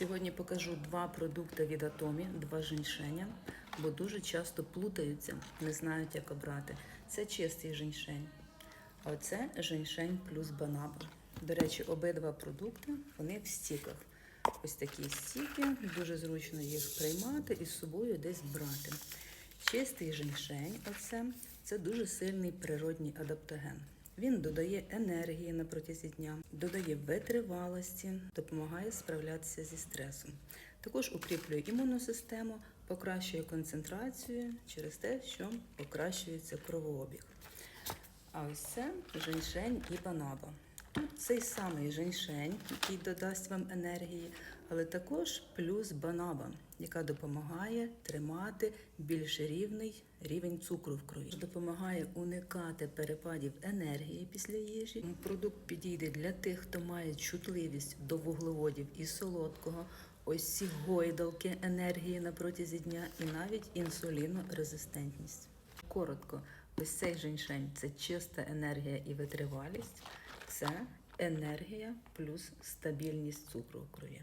Сьогодні покажу два продукти від Атомі, два женьшеня, бо дуже часто плутаються, не знають, як обрати. Це чистий женьшень, а оце женьшень плюс банаба. До речі, обидва продукти вони в стіках. Ось такі стіки, дуже зручно їх приймати і з собою десь брати. Чистий женьшень, оце, це дуже сильний природній адаптоген. Він додає енергії на протязі дня, додає витривалості, допомагає справлятися зі стресом. Також укріплює імунну систему, покращує концентрацію через те, що покращується кровообіг. А ось це женьшень і банаба. Цей самий женьшень, який додасть вам енергії, але також плюс банаба, яка допомагає тримати більш рівний рівень цукру в крові. Допомагає уникати перепадів енергії після їжі. Продукт підійде для тих, хто має чутливість до вуглеводів і солодкого. Ось ці гойдалки енергії на протязі дня і навіть інсулінорезистентність. Коротко, ось цей женьшень це чиста енергія і витривалість. Це енергія плюс стабільність цукру в крові.